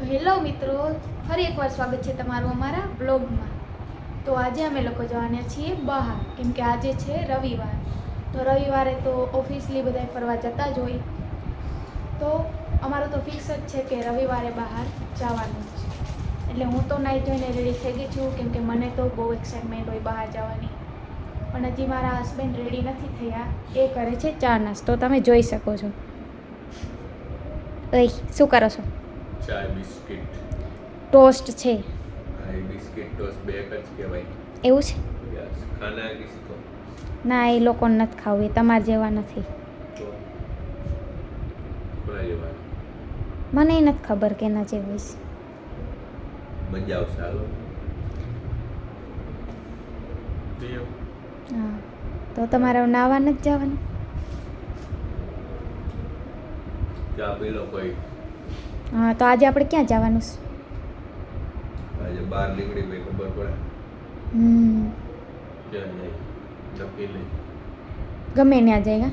તો હેલો મિત્રો, ફરી એકવાર સ્વાગત છે તમારું અમારા બ્લોગમાં. તો આજે અમે લોકો જવાના છીએ બહાર, કેમ કે આજે છે રવિવાર. તો રવિવારે તો ઓફિસલી બધા ફરવા જતા જ હોય. તો અમારું તો ફિક્સ જ છે કે રવિવારે બહાર જવાનું છે. એટલે હું તો નાઈ જોઈને રેડી થઈ ગઈ છું, કેમ કે મને તો બહુ એક્સાઇટમેન્ટ હોય બહાર જવાની. પણ હજી મારા હસબન્ડ રેડી નથી થયા, એ કરે છે ચા નાસ્તો. તમે જોઈ શકો છો. ઓય, શું કરો છો? ચાય બિસ્કિટ. ટોસ્ટ છે. હા એ બિસ્કિટ ટોસ્ટ બે જ કહેવાય. એવું છે? યસ ખાના હે કિસી ના એ લોકોને નથી ખાવું એ તમારા જેવા નથી. મને નથી ખબર કે એના જેવું છે મજા આવશે હાલો. હા તો તમારે નાવા નથી જવાનું? ચા પી લો કોઈ. હા તો આજે આપણે ક્યાં જવાનું છે? આજે બહાર નીકળી ગઈ ખબર પડે. હમ. ક્યાં જાય? નક્કી લઈ ગમે ત્યાં જાય હા?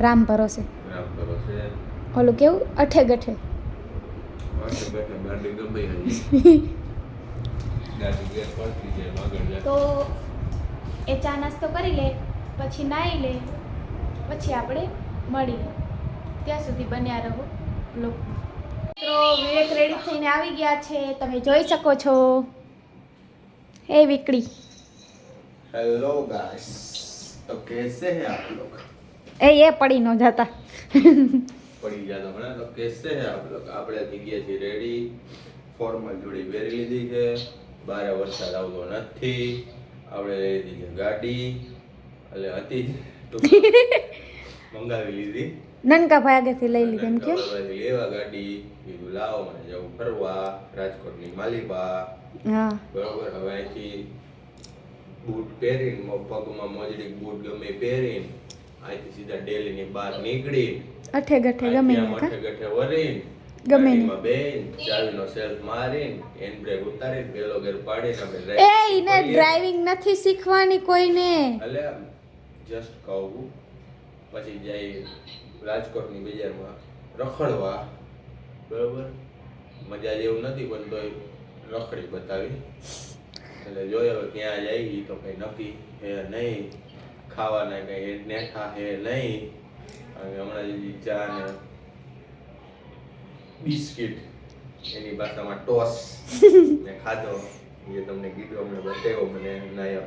રામ ભરોસે. રામ ભરોસે. ઓલું કેવું? અઠે ગઠે. તો એ ચા નાસ્તો કરી લે પછી નાહી લે પછી આપણે મળીએ. ત્યાં સુધી બન્યા રહો. બ્લોગ મિત્રો વિવેક રેડી થઈને આવી ગયા છે. તમે જોઈ શકો છો. હે વિકડી. હેલો ગાઈસ તો કેસે હે આપ લોગ? એ એ પડી ન જાતા. પડી ગયા હમણાં તો કેસે હે આપ લોગ? આપણે થઈ ગયા છે રેડી ફોર્મલ જોડી પહેરી લીધી છે. બારે વરસાદ આવતો નથી. આપણે લઈ લીધી ગાડી. એટલે હતી મંગાવી લીધી. નનકા ભાઈ આગળથી લઈ લીધી એમ કે? લેવા ગાડી કીધું લાવો મને જવું ફરવા રાજકોટની માલિબા. હા. બરોબર હવે અહીંથી બૂટ પહેરીને પગમાં મોજડી બૂટ ગમે પહેરીને અહીંથી સીધા ડેલીની બહાર નીકળી. અઠે ગઠે ગમે ને અઠે ગઠે વરીને ગમે ને. બેન ચાવીનો સેલ્ફ મારીને એન બ્રેક ઉતારીને પેલો ગેર પાડીને આપણે એ ઇને ડ્રાઇવિંગ નથી શીખવાની કોઈને. એટલે જસ્ટ કહું. પછી જઈ રાજકોટની બજારમાં રખડવા. બરોબર? મજા જેવું નથી પણ તોય રખડી બતાવી. એટલે હવે ક્યાં જાય તો કઈ નક્કી હે નહીં. ખાવાના કઈ નેઠા હે નહીં. અને હમણાં ચા ને બિસ્કિટ એની ભાષામાં ટોસ ને ખાધો. એ તમને કીધું, અમને બતાવ્યો મને નાયા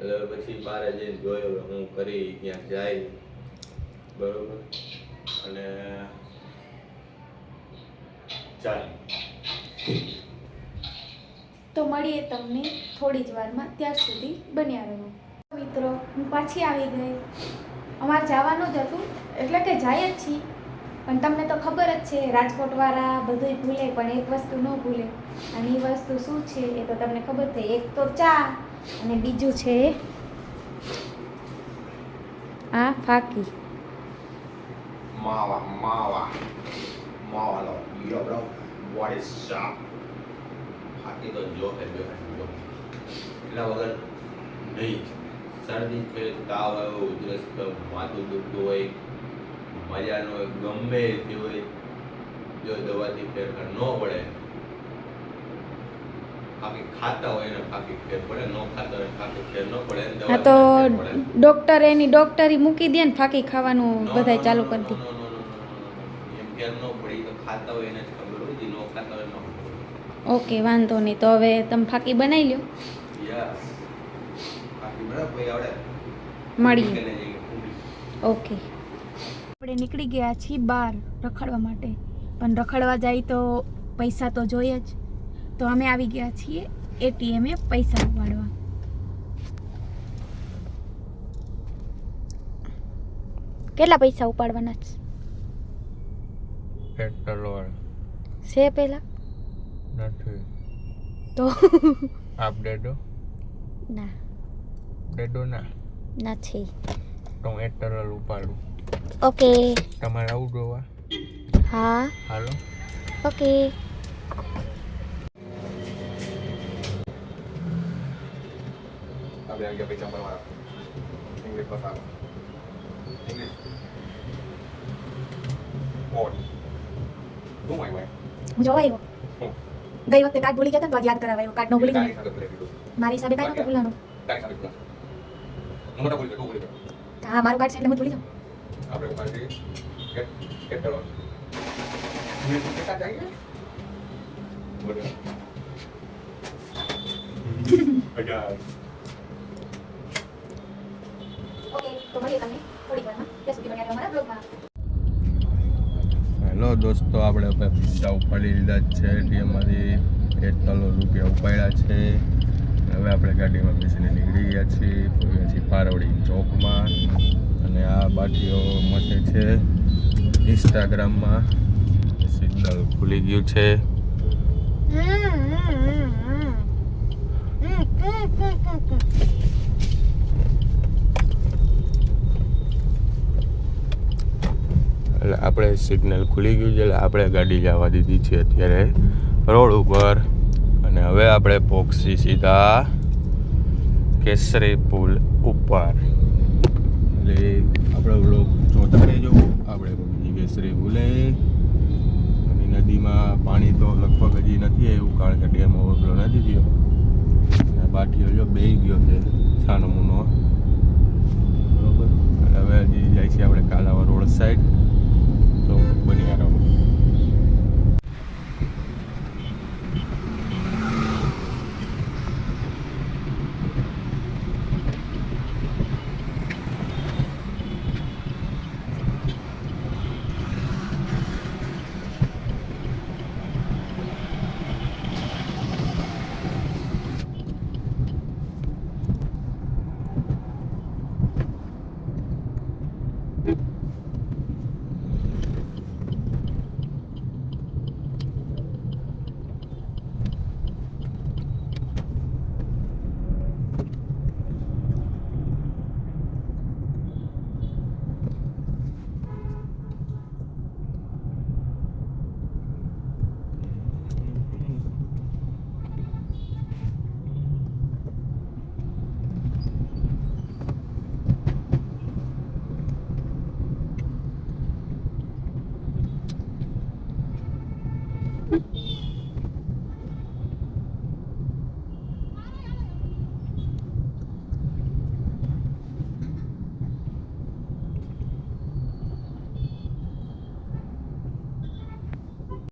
એટલે પછી બારે જઈને જોયો હું કરી ક્યાં જાય. બરોબર? અને તો મળીએ તમને થોડી જ વારમાં ત્યાં સુધી બન્યા રહો. મિત્રો, હું પાછી આવી ગઈ. અમારે જવાનું જ હતું, એટલે કે જાય જ છીએ. પણ તમને તો ખબર જ છે, રાજકોટવાળા બધુંય ભૂલે, પણ એક વસ્તુ ન ભૂલે. અને એ વસ્તુ શું છે એ તો તમને ખબર થઈ એક તો ચા અને બીજું છે, આ ફાકી. માવા માવા માવાનો યો બ્રો What is શાપ ફાટી તો જો હે જો એટલા વગર નહીં શરદી છે તાવ આવ્યો ઉધરસ માથું દુખતું હોય મજાનો ગમે તે હોય જો દવાથી ફેરફાર ન પડે બાકી ખાતા હોય ને બાકી ફેર પડે ન ખાતા હોય બાકી ફેર ન પડે ને હા તો ડોક્ટર એની ડોક્ટરી મૂકી દે ને ફાકી ખાવાનું બધા બધાય ચાલુ કરી દે. ઓકે વાંધો નહીં તો હવે તમે ફાકી બનાવી લ્યો પૂરી. ઓકે. આપણે નીકળી ગયા છીએ બહાર રખડવા માટે. પણ રખડવા જાય તો પૈસા તો જોઈએ જ. તો અમે આવી ગયા છીએ એટીએમે પૈસા ઉપાડવા. કેટલા પૈસા ઉપાડવાના છે? પેટ્રોલ છે પેલા? નથી. તો? આપ દેડો ના. દેડો ના? નથી. તો હું પેટ્રોલ ઉપાડું. ઓકે. તમારે આવું જોવા? હા. હાલો. ઓકે. આપણે que pichar પૈસા મળવા Inglés pasado. Inglés. ઓડ શું આવ્યું હું જોવા આવ્યો હું? ગઈ વખતે કાર્ડ ભૂલી ગયા હતા તો યાદ કરાવાયો કાર્ડ નો ભૂલી ગયો સાથે મારી હિસાબે કાંઈ નહોતું ભૂલવાનું તારી સાથે ભૂલા હું નહોતો ભૂલી ગયો ભૂલી ગયો હા મારું કાર્ડ છે એટલે હું ભૂલી જાઉં આપણે કરો મેં તો બોલો ઓકે તો મળીએ તમને થોડી વારમાં. ત્યાં સુધી બન્યા અમારા બ્લોગમાં. હેલો દોસ્તો આપણે હવે પૈસા ઉપાડી લીધા જ છે. એટીએમમાંથી એક કરોડ રૂપિયા ઉપાડ્યા છે. હવે આપણે ગાડીમાં બેસીને નીકળી ગયા છીએ. પહોંચ્યા છીએ પારવડી ચોકમાં. અને આ બાકીઓ મતે છે ઇન્સ્ટાગ્રામમાં. સિગ્નલ ખુલી ગયું છે. એટલે આપણે સિગ્નલ ખુલી ગયું છે એટલે આપણે ગાડી જવા દીધી છે અત્યારે રોડ ઉપર. અને હવે આપણે પોક્ષી સીધા કેસરી પુલ ઉપર. એટલે આપણે વ્લોગ જોતા રહેજો. આપણે કેસરી પુલે. અને નદીમાં પાણી તો લગભગ હજી નથી આવ્યું, કારણ કે ડેમ ઓવરફ્લો નથી થયો. બાટીઓ જો બે ગયો છે છાનો મુનો બરોબર હવે હજી જાય છે આપણે કાલાવા રોડ સાઈડ તો બની રહો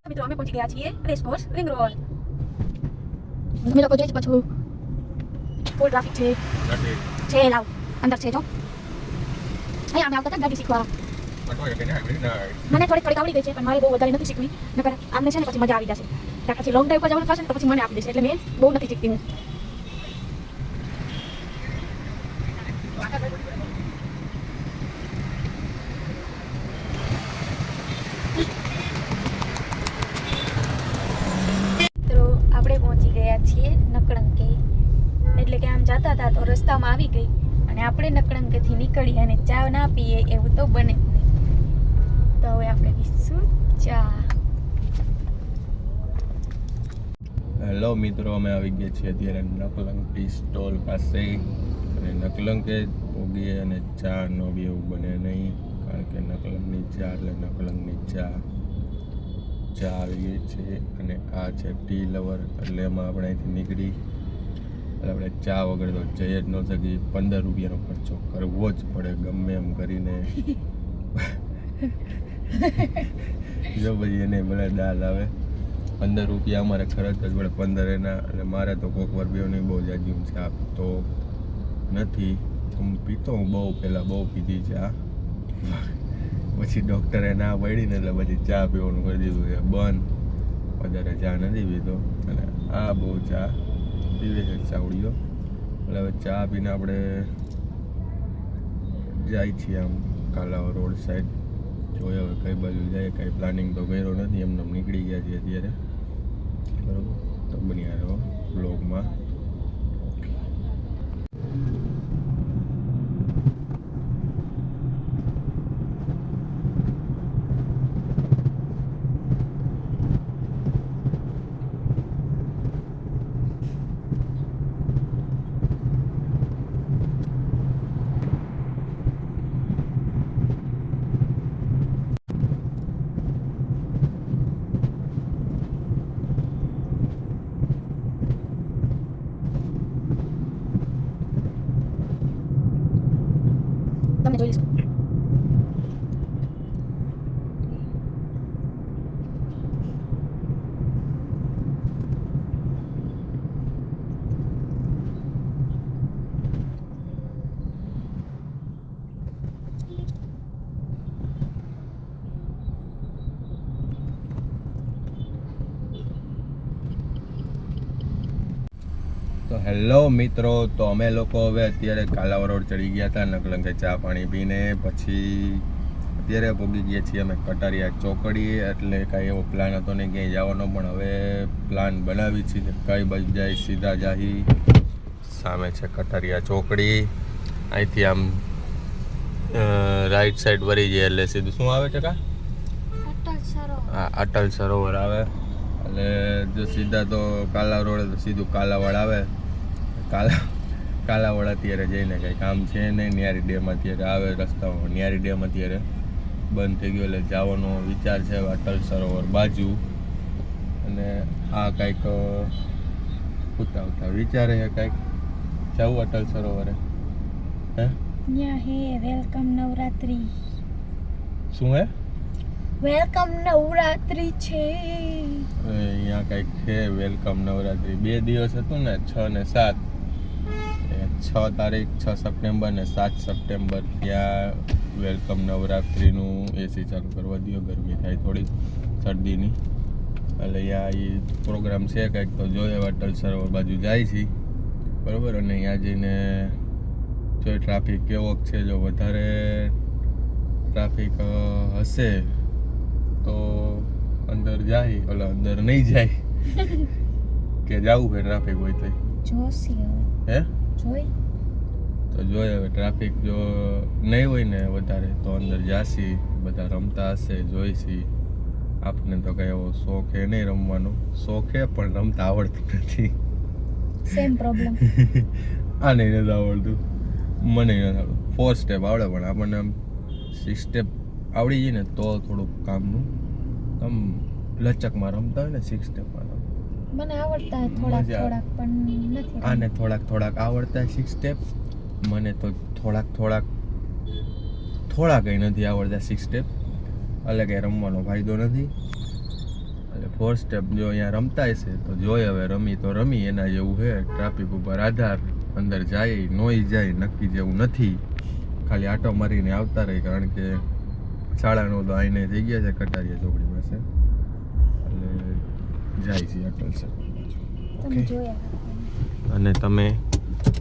મિત્રો અમે પહોંચી ગયા છીએ. રેસ કોર્સ રિંગ રોડ તમે લોકો જોઈ જ પાછું ફૂલ ટ્રાફિક છે. છે લાવ. અંદર છે જો. અહીંયા અમે આવતા હતા ગાડી શીખવા. મને થોડી થોડી આવડી ગઈ છે પણ મારે બહુ વધારે નથી શીખવી. નકર આમને છે ને પછી મજા આવી જશે. પછી લોંગ ડ્રાઈવ પર જવાનું થશે ને પછી મને આપી દેશે. એટલે મેં બહુ નથી શીખતી હું તો આપણે પહોંચી ગયા છીએ નકળંકે એટલે કે આમ જતા હતા તો રસ્તામાં આવી ગઈ અને આપણે નકળંકથી નીકળીએ અને ચા ના પીએ એવું તો બને જ નહીં. તો હવે આપણે પીશું ચા. હેલો મિત્રો, અમે આવી ગયા છીએ અત્યારે નકલંગ ટી સ્ટોલ પાસે. અને નકલંકે ભોગીએ અને ચા નો બી એવું બને નહીં, કારણ કે નકલંગની ચા એટલે નકલંગની ચા. ચા આવી ગઈ છે અને આ છે ટી લવર એટલે એમાં આપણે અહીંથી નીકળી એટલે આપણે ચા વગર તો જઈ જ ન શકી પંદર રૂપિયાનો ખર્ચો કરવો જ પડે, ગમે એમ કરીને. જો પછી એને મને દાલ આવે. પંદર રૂપિયા અમારે ખર્ચ જ પડે પંદર એના. અને મારે તો કોક વાર બેઓની બહુ જાજી ચા પીતો નથી. હું પીતો હું બહુ પહેલાં બહુ પીધી ચા પછી ડૉક્ટરે ના પડીને એટલે પછી ચા પીવાનું કરી દીધું છે. બંધ. વધારે ચા નથી પીતો. અને આ બહુ ચા પીવે છે, ચાવડીઓ. એટલે હવે ચા પીને આપણે જાય છીએ આમ કાલાવા રોડ સાઈડ જોઈએ હવે કઈ બાજુ જાય, કઈ પ્લાનિંગ તો કર્યો નથી એમને નીકળી ગયા છીએ અત્યારે. બરોબર? તો બની રહ્યો બ્લોગમાં હેલો મિત્રો તો અમે લોકો હવે અત્યારે કાલા રોડ ચડી ગયા હતા નકલંગે ચા પાણી પીને. પછી અત્યારે ભોગી ગયા છીએ અમે કટારિયા ચોકડી એટલે કાંઈ એવો પ્લાન હતો નહીં ક્યાંય જવાનો. પણ હવે પ્લાન બનાવી છીએ કઈ બાજુ જાય સીધા જાહી. સામે છે કટારિયા ચોકડી. અહીંથી આમ રાઈટ સાઈડ વળી જાય એટલે સીધું શું આવે છે કા? અટલ સરોવર. હા અટલ સરોવર આવે. એટલે જો સીધા તો કાલા રોડ સીધું કાલાવાડ આવે. કાલા કાલાવાડ અત્યારે જઈને કંઈ કામ છે નહીં. ન્યારી ડેમ અત્યારે આવે રસ્તામાં ન્યારી ડેમ અત્યારે બંધ થઈ ગયો એટલે જવાનો વિચાર છે અટલ સરોવર બાજુ. અને આ કંઈક ઉતા ઉતા વિચારે છે કંઈક જવું અટલ સરોવરે. હે? હે વેલકમ નવરાત્રી. શું હે? વેલકમ નવરાત્રી છે. અહીંયા કંઈક છે વેલકમ નવરાત્રી. બે દિવસ હતું ને છ ને સાત. છ તારીખ છ સપ્ટેમ્બર ને સાત સપ્ટેમ્બર ત્યાં વેલકમ નવરાત્રિનું એસી ચાલુ કરવા દો ગરમી થાય થોડી શરદીની. એટલે અહીંયા એ પ્રોગ્રામ છે કંઈક તો જોઈએ અટલ સરોવર બાજુ જાય છે. બરાબર? અને અહીંયા જઈને જો ટ્રાફિક કેવો છે જો વધારે ટ્રાફિક હશે તો અંદર જાય એટલે અંદર નહીં જાય. કે જવું હોય ટ્રાફિક હોય તો જોશી હે? જોઈ? તો જોઈએ હવે ટ્રાફિક જો નહીં હોય ને વધારે તો અંદર જાસી બધા રમતા હશે જોઈશી. આપને તો કઈ એવો શોખ એ નહીં રમવાનો. શોખ પણ રમતા આવડતું નથી. સેમ પ્રોબ્લેમ આને નથી આવડતું. મને નથી આવડતું. ફોર સ્ટેપ આવડે પણ આપણને આમ સિક્સ સ્ટેપ આવડી જાય ને તો થોડુંક કામનું આમ લચકમાં રમતા હોય ને સિક્સ સ્ટેપમાં મને આવડતા થોડાક થોડાક પણ નથી આને થોડાક થોડાક આવડતા સિક્સ સ્ટેપ મને તો થોડાક થોડાક થોડા કંઈ નથી આવડતા સિક્સ સ્ટેપ એટલે કંઈ રમવાનો ફાયદો નથી. એટલે ફોર સ્ટેપ જો અહીંયા રમતા હશે તો જોઈ હવે રમી તો રમી. એના જેવું છે. ટ્રાફિક ઉપર આધાર અંદર જાય નોઈ જાય નક્કી જેવું નથી. ખાલી આટો મારીને આવતા રહે કારણ કે શાળાનો તો આઈને થઈ ગયા છે કટારીયા ચોકડી પાસે જાય છે અટલ સર અને તમે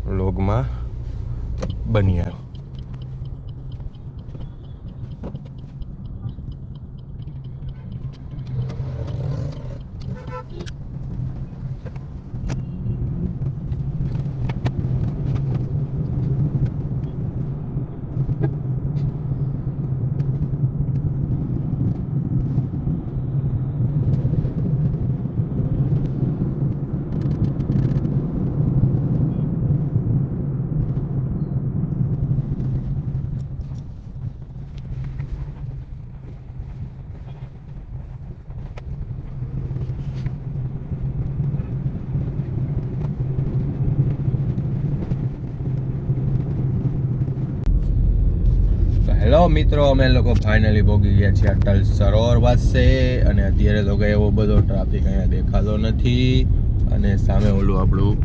લોગમાં બની આવો તો હેલો મિત્રો અમે લોકો ફાઇનલી પહોંચી ગયા છીએ અટલ સરોવર પાસે અને અત્યારે તો કંઈ એવો બધો ટ્રાફિક અહીંયા દેખાતો નથી અને સામે ઓલું આપણું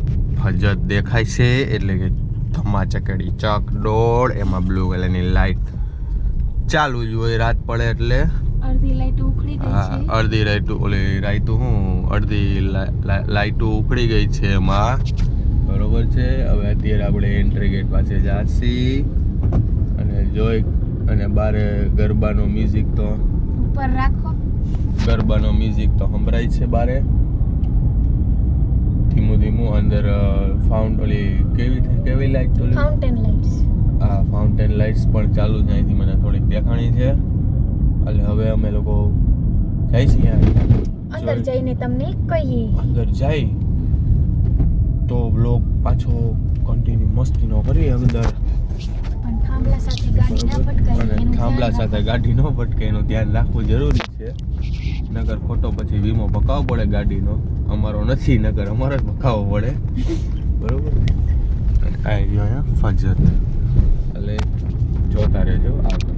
ફજત દેખાય છે એટલે કે ધમા ચકડી ચક ડોળ એમાં બ્લુ કલરની લાઇટ ચાલુ જ હોય રાત પડે એટલે. અડધી લાઈટ ઉખડી ગઈ હા છે. અડધી લાઈટ ઓલી રાઈટ હું અડધી લાઈટો ઉખડી ગઈ છે એમાં. બરોબર છે? હવે અત્યારે આપણે એન્ટ્રી ગેટ પાસે જાસી અને જોઈ અને બારે ગરબાનો મ્યુઝિક તો ઉપર રાખો. ગરબાનો મ્યુઝિક તો સંભળાય છે બારે. ધીમું ધીમું અંદર ફાઉન્ટ ઓલી કેવી કેવી લાઈટ ઓલી? ફાઉન્ટેન લાઇટ્સ આ ફાઉન્ટેન લાઇટ્સ પણ ચાલુ છે અહીંથી મને થોડીક દેખાણી છે. એટલે હવે અમે લોકો જાય છીએ અંદર જઈને તમને કહીએ. અંદર જાય તો બ્લોગ પાછો કન્ટિન્યુ મસ્તીનો કરીએ અંદર. પણ થાંભલા સાથે થાંભલા સાથે ગાડી ન ભટકે એનું ધ્યાન રાખવું જરૂરી છે. નગર ખોટો પછી વીમો પકાવવો પડે ગાડીનો. અમારો નથી નગર અમારો જ પકાવવો પડે. બરોબર? આવી ગયો અહીંયા ફજત એટલે જોતા રહેજો આગળ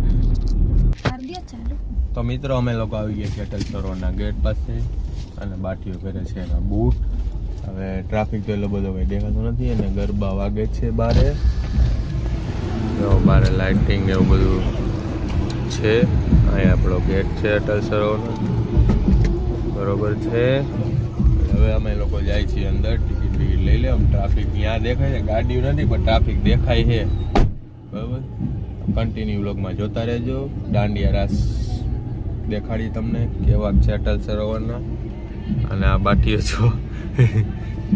તો. મિત્રો અમે લોકો આવી ગયા છીએ અટલ સરોવરના ગેટ પાસે અને બાટીઓ કરે છે એના બૂટ. હવે ટ્રાફિક તો એટલો બધો કંઈ દેખાતો નથી અને ગરબા વાગે છે બારે. જો બારે લાઇટિંગ એવું બધું છે. અહીંયા આપણો ગેટ છે અટલ સરોવરનો. બરોબર છે. હવે અમે લોકો જાય છીએ અંદર. ટિકિટ ટિકિટ લઈ લે. આમ ટ્રાફિક ત્યાં દેખાય છે. ગાડીઓ નથી, પણ ટ્રાફિક દેખાય છે. બરાબર? કન્ટિન્યુ વ્લોગમાં જોતા રહેજો. દાંડિયા રાસ દેખાડી તમને કેવા છે અટલ સરોવરના. અને આ બાટીઓ છો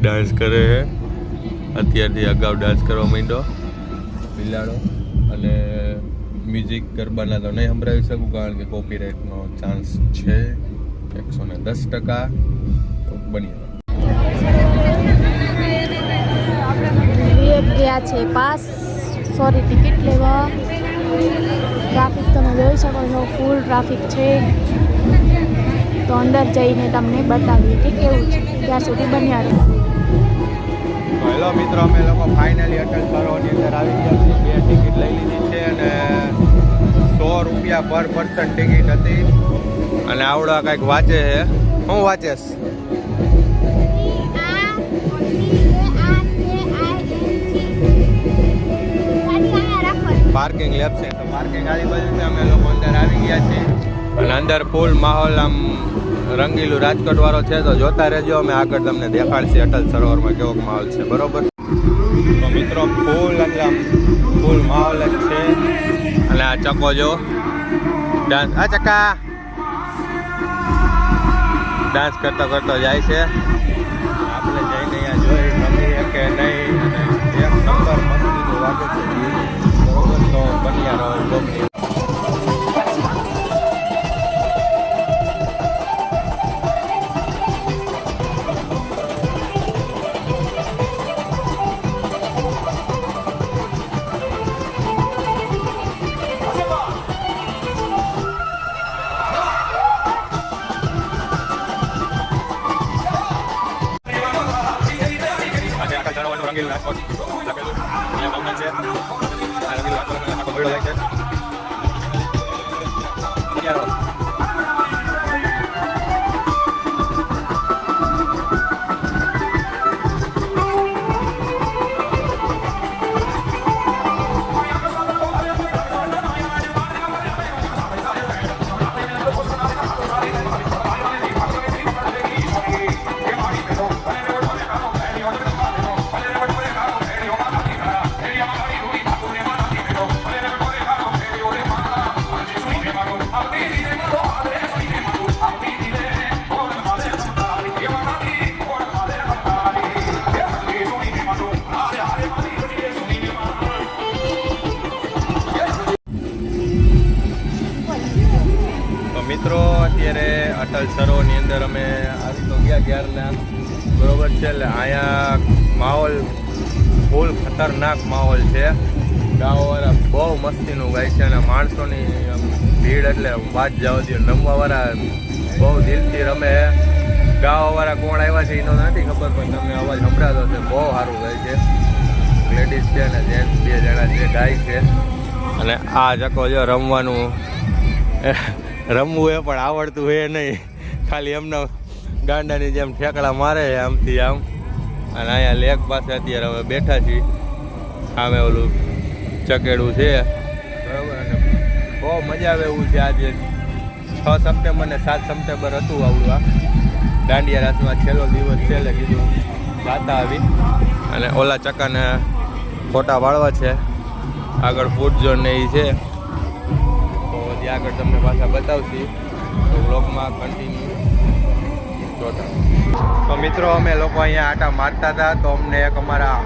ડાન્સ કરે છે. અત્યારથી અગાઉ ડાન્સ કરવા માંડ્યો. બિલાડો. અને મ્યુઝિક ગરબાના તો નહીં સંભળાવી શકું, કારણ કે કોપીરાઇટનો ચાન્સ છે એકસો ને દસ ટકા. તો બની ગયા. છે પાસ. સોરી ટિકિટ લેવા. ટ્રાફિક તમે જોઈ શકો છો ફૂલ ટ્રાફિક છે. તો અંદર જઈને તમને બતાવીએ કે કેવું છે. ત્યાં સુધી બન્યા હેલો મિત્રો, અમે લોકો ફાઇનલી અટલ સરોવરની અંદર આવી ગયા છીએ. બે ટિકિટ લઈ લીધી છે અને સો રૂપિયા પર પર્સન ટિકિટ હતી. અને આવડા કંઈક વાંચે છે. શું વાંચેસ પાર્કિંગ લેબ છે. તો પાર્કિંગ આલી બાજુ અમે લોકો અંદર આવી ગયા છીએ. અને અંદર ફૂલ માહોલ આમ રંગીલું રાજકોટ વાળો છે, તો જોતા રહેજો. અમે આગળ તમને દેખાડશે અટલ સરોવરમાં કેવો માહોલ છે. બરોબર? તો મિત્રો, ફૂલ એકદમ ફૂલ માહોલ જ છે. અને આ ચકો જો ડાન્સ આ ચકા ડાન્સ કરતો કરતો જાય છે. આપણે જઈને અહીંયા જોઈ ગમીએ કે નહીં એક નંબર મસ્તીનું વાગે છે. બરોબર? તો બન્યા રહો રાજકોટ ગામવાળા બહુ મસ્તીનું ગાય છે અને માણસોની ભીડ એટલે વાત જવા દો રમવાવાળા બહુ દિલથી રમે ગાવાવાળા કોણ આવ્યા છે એનો નથી ખબર, પણ તમને અવાજ સંભળાતો છે બહુ સારું ગાય છે. લેડીઝ છે અને જેન્ટ્સ બે જણા જે ગાય છે. અને આ જકો જો રમવાનું રમવું એ પણ આવડતું એ નહીં. ખાલી એમનો ગાંડાની જેમ ઠેકડા મારે છે આમથી આમ. અને અહીંયા લેક પાસે અત્યારે હવે બેઠા છીએ. સામે ઓલું ચકેડું છે. બરાબર, અને બહુ મજા આવે એવું છે આજે. છ સપ્ટેમ્બર ને સાત સપ્ટેમ્બર હતું આવડું આ દાંડિયા રાસમાં છેલ્લો દિવસ છે એટલે કીધું જાતા આવી. અને ઓલા ચક્કાને ફોટા વાળવા છે. આગળ ફૂડ ઝોન ને એ છે. તો હજી આગળ તમને પાછા બતાવશી. તો બ્લોગમાં કન્ટિન્યુ જોતા. તો મિત્રો, અમે લોકો અહીંયા આટા મારતા હતા. તો અમને એક અમારા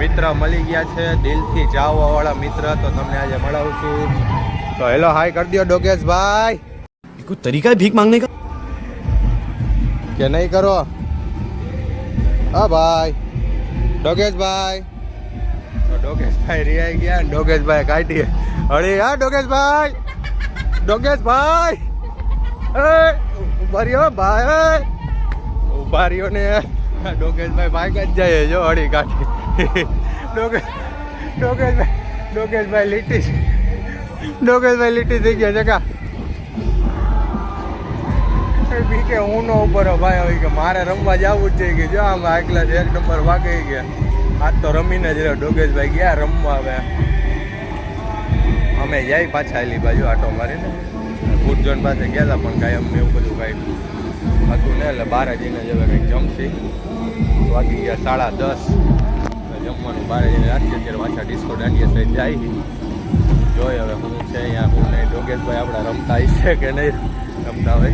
મિત્ર મળી ગયા છે. દિલથી ચાવવાવાળા મિત્ર તો તમને આજે મળાવું છું. તો હેલો હાય કરી દો ડોગેશ ભાઈ કોઈ તરીકા ભીખ માંગને કા? કે નહીં કરો? હા ભાઈ. ડોગેશ તો ડોગેશ ભાઈ રિયાઈ ગયા ડોગેશ ભાઈ કાઢીએ. અરે હા ડોગેશ ભાઈ ડોગેશ ભાઈ એ ઊભા રહ્યો ભાઈ. ઊભા રહ્યો ને. ડોગેશભાઈ ભાઈ જ જાય જો હળી કાઢી ડોગે ડોગેશભાઈ ડોકેશભાઈ લીટી ડોગેશભાઈ લીટી થઈ ગયા જગા કે? હું નો ઉપર ભાઈ હવે કે મારે રમવા જવું જ છે, કે જો આમ આગલા એક નંબર વાગી ગયા. આજ તો રમીને જ રહ્યો ડોગેશભાઈ ગયા રમવા હવે. અમે જાય પાછા એલી બાજુ આટો મારીને. ફૂડ પાસે ગયા હતા પણ કાંઈ અમને એવું બધું કાંઈ હતું ને, એટલે બહાર જઈને જ હવે કંઈક જમશી. વાગી ગયા સાડા દસ. જમવાનું બારે જઈને રાખીએ. અત્યારે પાછા ડિસ્કો દાંડીએ સહિત જાય જોઈ હવે હું છે અહીંયા, હું નહીં ડોગેશભાઈ આપણા રમતા છે કે નહીં? રમતા હોય.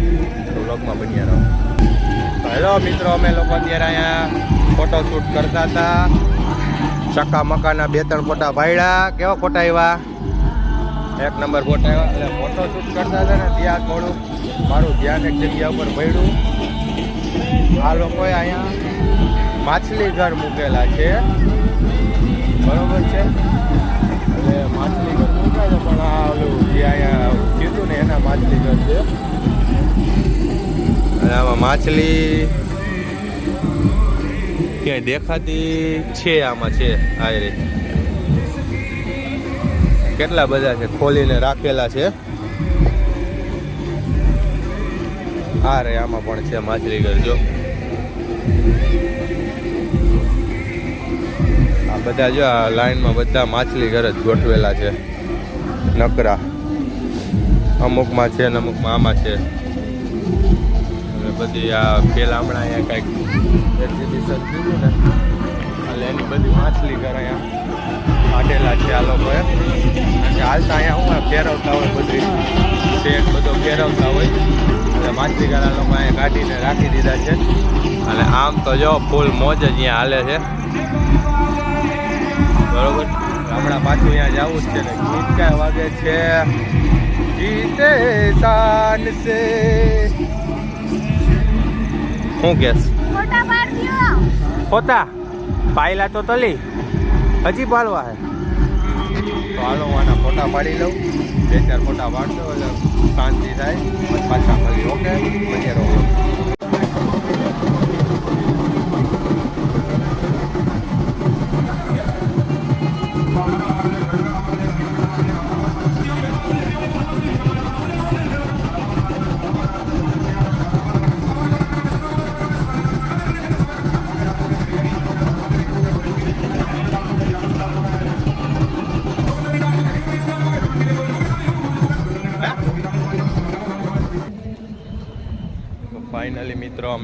તો વ્લોગમાં બન્યા રહો. હેલો મિત્રો, અમે લોકો અત્યારે અહીંયા ફોટો શૂટ કરતા હતા. ચક્કા મકાના બે ત્રણ ફોટા ભાડ્યા કેવા ફોટા આવ્યા? એક નંબર ફોટા આવ્યા. એટલે ફોટો શૂટ કરતા હતા ને, ત્યાં થોડું મારું ધ્યાન એક જગ્યા ઉપર પડ્યું આ લોકોએ અહીંયા માછલી ઘર મૂકેલા છે. બરોબર છે? એટલે માછલી ઘર મૂકાય છે પણ આ ઓલું જે અહીંયા કીધું ને એના માછલી ઘર છે. અને આમાં માછલી ક્યાંય દેખાતી છે આમાં છે, આ રે કેટલા બધા છે? ખોલીને રાખેલા છે. આ રે, આમાં પણ છે માછલી ઘર જો. બધા જો આ લાઈનમાં બધા માછલી ઘર જ ગોઠવેલા છે. નકરા. અમુકમાં છે ને અમુકમાં આમાં છે. બધી આ પેલા હમણાં અહીંયા કાંઈક એક્ઝિબિશન થયું ને, એટલે એની બધી માછલી ઘર અહીંયા કાઢેલા છે આ લોકોએ હાલતા અહીંયા હું ફેરવતા હોય બધી. સેટ બધો ફેરવતા હોય. એટલે માછલી ઘર આ લોકો અહીંયા કાઢીને રાખી દીધા છે. અને આમ તો જો ફૂલ મોજ જ અહીંયા હાલે છે. બરોબર? હમણાં પાછું અહીંયા જવું જ છે ને. ગીત ક્યાં વાગે છે? જીતે શાન સે. શું કેસ? હોતા પાયલા તો તલી. હજી પાડવા હે. તો હાલો હું આના ફોટા પાડી લઉં. બે ચાર ફોટા પાડતો એટલે શાંતિ થાય. પછી પાછા મળી ઓકે? પછી રહો.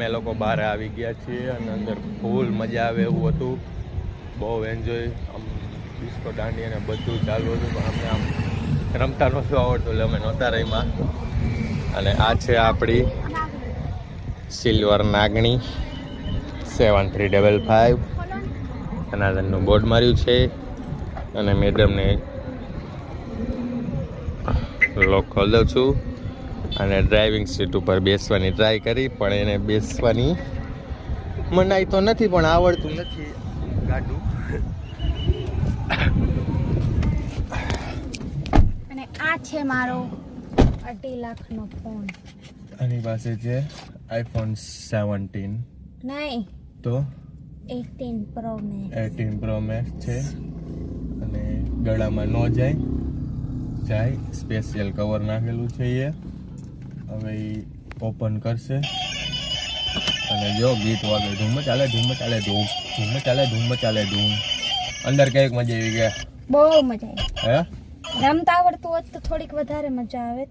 અમે લોકો બહાર આવી ગયા છીએ અને અંદર ફૂલ મજા આવે એવું હતું. બહુ એન્જોય આમ ડિસ્કો દાંડી અને બધું ચાલુ હતું. પણ અમને આમ રમતા નહોતું આવડતું એટલે અમે નહોતા રહીમાં અને આ છે આપણી સિલ્વર નાગણી સેવન થ્રી ડબલ ફાઇવ સનાતનનું બોર્ડ માર્યું છે. અને મેડમને લોક ખોલ દઉં છું. અને ડ્રાઇવિંગ સીટ ઉપર બેસવાની ટ્રાય કરી પણ એને બેસવાની મનાઈ તો નથી પણ આવડતું નથી ગાડું. અને આ છે મારો અઢી લાખનો ફોન આની પાસે છે આઈફોન સેવન્ટીન નહીં. તો? Eighteen pro max eighteen pro max છે. અને ગળામાં ન જાય જાય સ્પેશિયલ કવર નાખેલું છે એ. હવે ઓપન કરશે. અને જો ગીત વાગે ધૂમ ચાલે ધૂમ ચાલે ધૂમ. ધૂમ ચાલે ધૂમ ચાલે ધૂમ. અંદર કંઈક મજા આવી ગયા. બહુ મજા હે? રમતા આવડતું હોત તો થોડીક વધારે મજા આવે.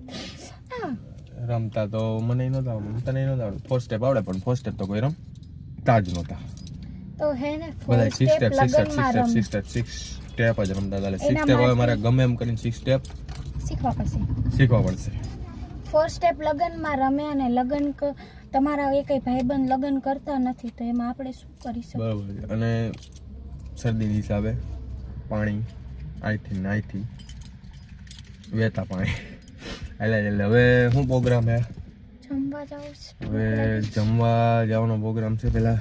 રમતા તો મને નહોતા આવડતું. તને નહોતા આવડતું. ફર્સ્ટ સ્ટેપ આવડે પણ ફર્સ્ટ સ્ટેપ તો કોઈ રમતા જ નહોતા. તો હે ને બધા six step six step six step six step જ રમતા હતા. સિક્સ સ્ટેપ હવે મારે ગમે એમ કરીને સિક્સ સ્ટેપ શીખવા પડશે. શીખવા પડશે. ફોર સ્ટેપ લગ્નમાં રમે અને લગ્ન તમારા એ ભાઈબંધ લગ્ન કરતા નથી તો એમાં આપણે શું કરી શકીએ? બરાબર અને શરદીની હિસાબે પાણી આઈથી નાઈથી વેતા પાણી. એટલે એટલે હવે શું પ્રોગ્રામ હે? જમવા જાવ હવે જમવા જવાનો પ્રોગ્રામ છે પેલા.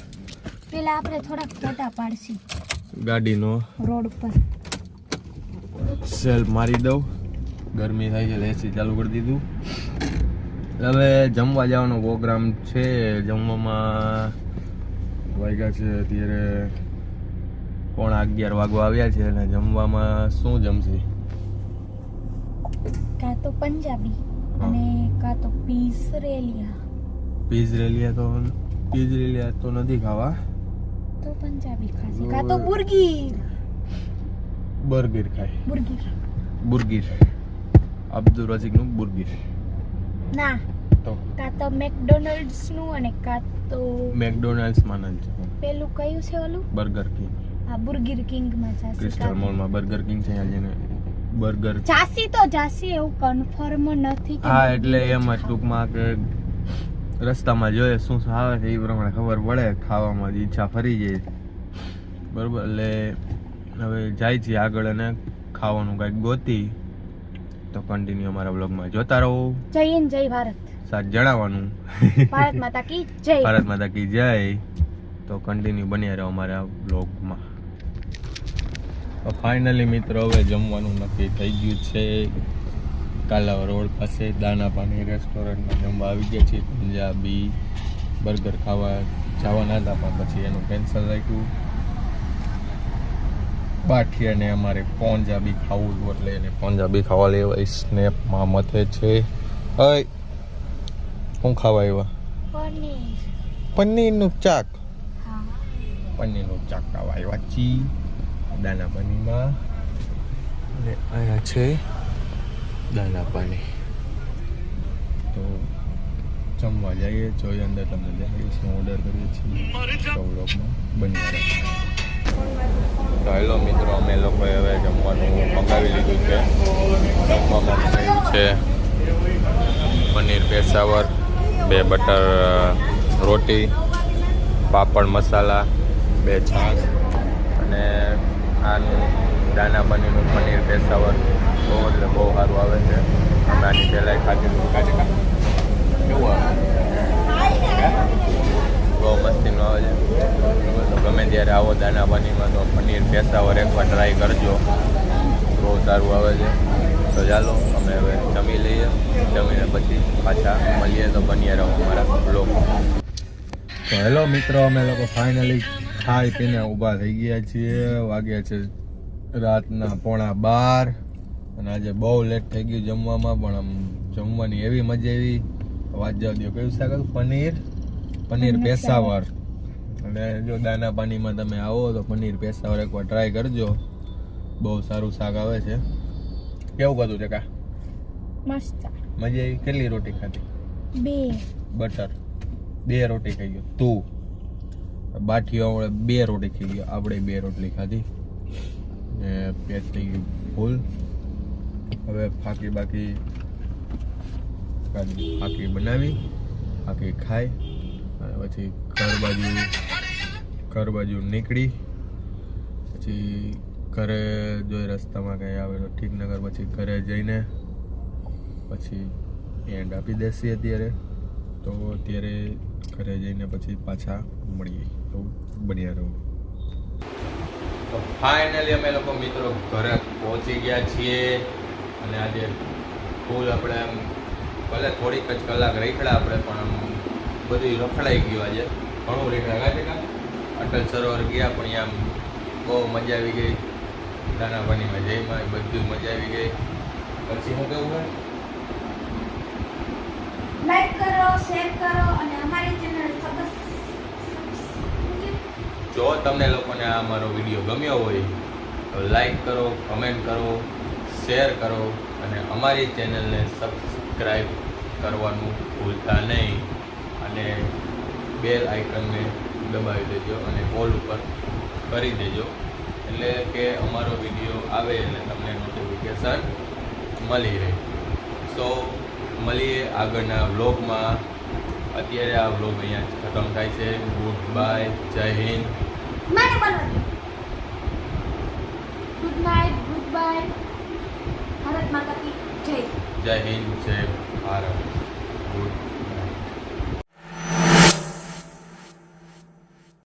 પેલા આપણે થોડાક ફોટા પાડશી. ગાડીનો. રોડ પર. સેલ્ફ મારી દઉં. ગરમી થાય છે એસી ચાલુ કરી દીધું. હવે જમવા જવાનો પ્રોગ્રામ છે. જમવામાં વાગ્યા છે અત્યારે પોણા અગિયાર વાગવા આવ્યા છે અને જમવામાં શું જમશે? કાં તો પંજાબી અને કાં તો પીસ રેલિયા. પીઝ રેલિયા તો પીઝ રેલિયા તો નથી ખાવા. તો પંજાબી ખાશે. કાં તો બુર્ગી બર્ગર ખાય. બુર્ગીર. બુર્ગીર. અબ્દુલ રઝીકનું બુર્ગીર ના તો કાં તો મેકડોનલ્ડ્સનું અને કાં તો મેકડોનાલ્ડ્સમાં માં છે પેલું કયું છે ઓલું બર્ગર કિંગ આ કિંગ કિંગમાં જાસી ક્રિસ્ટલ મોલમાં બર્ગર કિંગ છે ત્યાં જઈને બર્ગર જાસી તો જાસી એવું કન્ફર્મ નથી કે હા એટલે એમ જ ટૂંકમાં કે રસ્તામાં જોઈએ શું આવે છે એ પ્રમાણે ખબર પડે ખાવામાં જ ઈચ્છા ફરી જાય બરોબર એટલે હવે જાય છે આગળ અને ખાવાનું કાંઈક ગોતી તો કન્ટિન્યુ અમારા બ્લોગમાં જોતા રહો. જય હિન્દ જય ભારત. સાથ જણાવવાનું. ભારત માતા કી જય. ભારત માતા કી જય. તો કન્ટિન્યુ બન્યા રહો અમારા બ્લોગમાં ફાઇનલી મિત્રો હવે જમવાનું નક્કી થઈ ગયું છે. કાલાવા રોડ પાસે દાના પાણી રેસ્ટોરન્ટમાં જમવા આવી ગયા છીએ. પંજાબી બર્ગર ખાવા જવાના હતા પણ પછી એનું કેન્સલ રાખ્યું. બાઠિયાને અમારે પોંજાબી ખાવું હતું એટલે એને પોંજાબી ખાવા લેવાય સ્નેપમાં મથે છે. હય શું ખાવા આવ્યા? પનીર. પનીરનું ચાક પનીરનું ચાક ખાવા આવ્યા ચી દાના પાણીમાં. અને અહીંયા છે દાના પાણી. તો જમવા જઈએ જોઈએ અંદર તમને જણાવીશ ઓર્ડર કરીએ છીએ. બની રહે તો મિત્રો, અમે લોકોએ હવે જમવાનું મંગાવી લીધું છે. જમવામાં મંગાવ્યું છે, પનીર પેશાવર બે બટર રોટી, પાપડ મસાલા, બે છાશ અને આનું દાના પનીરનું પનીર પેશાવર બહુ એટલે બહુ સારું આવે છે. અમે આની પહેલાં ખાધેલું કા કેવું આવે? બહુ મસ્તીનું આવે છે ગમે ત્યારે આવો દાના પનીરમાં તો પનીર પેશાવર એકવાર ટ્રાય કરજો. બહુ સારું આવે છે. તો ચાલો, અમે હવે જમી લઈએ. જમીને પછી પાછા મળીએ તો બનીએ રહો અમારા લોકો તો હેલો મિત્રો, અમે લોકો ફાઇનલી ખાઈ પીને ઊભા થઈ ગયા છીએ. વાગ્યા છે રાતના પોણા બાર અને આજે બહુ લેટ થઈ ગયું જમવામાં, પણ આમ જમવાની એવી મજા આવી. વાત જવા દો કયું શાક પનીર? પનીર પેશાવર અને જો દાના પાણીમાં તમે આવો તો પનીર પેશાવર એકવાર ટ્રાય કરજો. બહુ સારું શાક આવે છે. કેવું કતું છે કા? મસ્ત મજા આવી? કેટલી રોટી ખાધી? બે. બટર. બે રોટી ખાઈ ગયો. તું. બાઠીઓ આપણે બે રોટી ખાઈ ગયો. આપણે બે રોટલી ખાધી. ને પેટ થઈ ગયું ફૂલ. હવે ફાકી બાકી ફાકી બનાવી. ફાકી ખાઈ. અને પછી ઘર બાજુ ઘર બાજુ નીકળી. પછી ઘરે જોઈ રસ્તામાં કંઈ આવે તો ઠીક નગર પછી ઘરે જઈને પછી એન્ડ આપી દેશી અત્યારે. તો અત્યારે ઘરે જઈને પછી પાછા મળીએ. તો બન્યા રહું. તો ફાઇનલી અમે લોકો મિત્રો ઘરે પહોંચી ગયા છીએ. અને આજે ફૂલ આપણે એમ ભલે થોડીક જ કલાક રેખડા આપણે, પણ બધું રખડાઈ ગયું આજે. ઘણું રેખડા છે અટલ સરોવર ગયા પણ આમ બહુ મજા આવી ગઈ. દાના પાણીમાં જઈમાં બધું મજા આવી ગઈ. પછી હું કેવું હોય? લાઈક કરો શેર કરો અને અમારી ચેનલ જો તમને લોકોને આ મારો વીડિયો ગમ્યો હોય તો લાઈક કરો કમેન્ટ કરો શેર કરો અને અમારી ચેનલને સબસ્ક્રાઈબ કરવાનું ભૂલતા નહીં. અને બેલ આઇકનને દબાવી દેજો અને ઓલ ઉપર કરી દેજો. એટલે કે અમારો વીડિયો આવે એટલે તમને નોટિફિકેશન મળી રહે. સો મળીએ આગળના વ્લોગમાં. અત્યારે આ વ્લોગ અહીંયા ખતમ થાય છે. ગુડ બાય જય Hind. Good night good bye Bharat માતા કી જય. જય હિન્દ જય ભારત. ગુડ